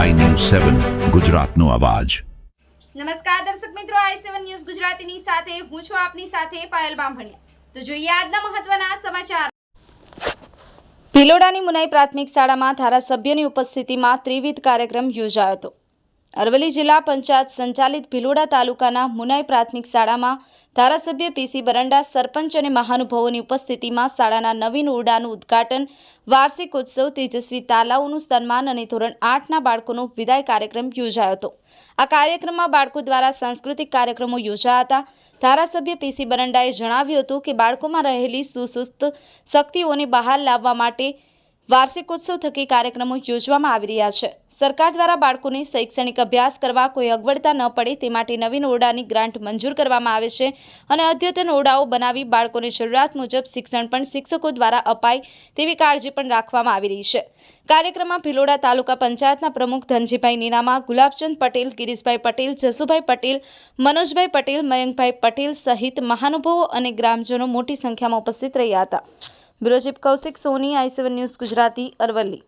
સેવન, ગુજરાતનો અવાજ. નમસ્કાર દર્શક મિત્રો, આઈ સેવન ન્યૂઝ ગુજરાતીની સાથે હું છું આપની સાથે પાયલ બામભણિયા. તો જોઈએ આજના મહત્વના સમાચાર. ભિલોડાની મુનાઈ પ્રાથમિક શાળામાં ધારાસભ્યની ઉપસ્થિતિમાં ત્રિવિધ કાર્યક્રમ યોજાયો હતો. અરવલ્લી જિલ્લા પંચાયત સંચાલિત ભિલોડા તાલુકાના મુનાઈ પ્રાથમિક શાળામાં ધારાસભ્ય પીસી બરંડા સરપંચ અને મહાનુભાવોની ઉપસ્થિતિમાં શાળાના નવીન ઓરડાનું ઉદ્ઘાટન, વાર્ષિક ઉત્સવ તેજસ્વી તાલાઓનું સન્માન અને ધોરણ આઠના બાળકોનો વિદાય કાર્યક્રમ યોજાયો હતો. આ કાર્યક્રમમાં બાળકો દ્વારા સાંસ્કૃતિક કાર્યક્રમો યોજાયા હતા. ધારાસભ્ય પીસી બરંડાએ જણાવ્યું હતું કે બાળકોમાં રહેલી સુસુસ્ત શક્તિઓને બહાર લાવવા માટે વાર્ષિકોત્સવ થકી કાર્યક્રમો યોજવામાં આવી રહ્યા છે. સરકાર દ્વારા બાળકોને શૈક્ષણિક અભ્યાસ કરવા કોઈ અગવડતા ન પડે તે માટે નવીન ઓરડાની ગ્રાન્ટ મંજૂર કરવામાં આવે છે અને અદ્યતન ઓરડાઓ બનાવી બાળકોને જરૂરિયાત મુજબ શિક્ષણ પણ શિક્ષકો દ્વારા અપાય તેવી કાળજી પણ રાખવામાં આવી રહી છે. કાર્યક્રમમાં ભિલોડા તાલુકા પંચાયતના પ્રમુખ ધનજીભાઈ નીનામા, ગુલાબચંદ પટેલ, ગિરીશભાઈ પટેલ, જસુભાઈ પટેલ, મનોજભાઈ પટેલ, મયંકભાઈ પટેલ સહિત મહાનુભાવો અને ગ્રામજનો મોટી સંખ્યામાં ઉપસ્થિત રહ્યા હતા. Bureau chief Kaushik Soni I seven news Gujarati Aravalli.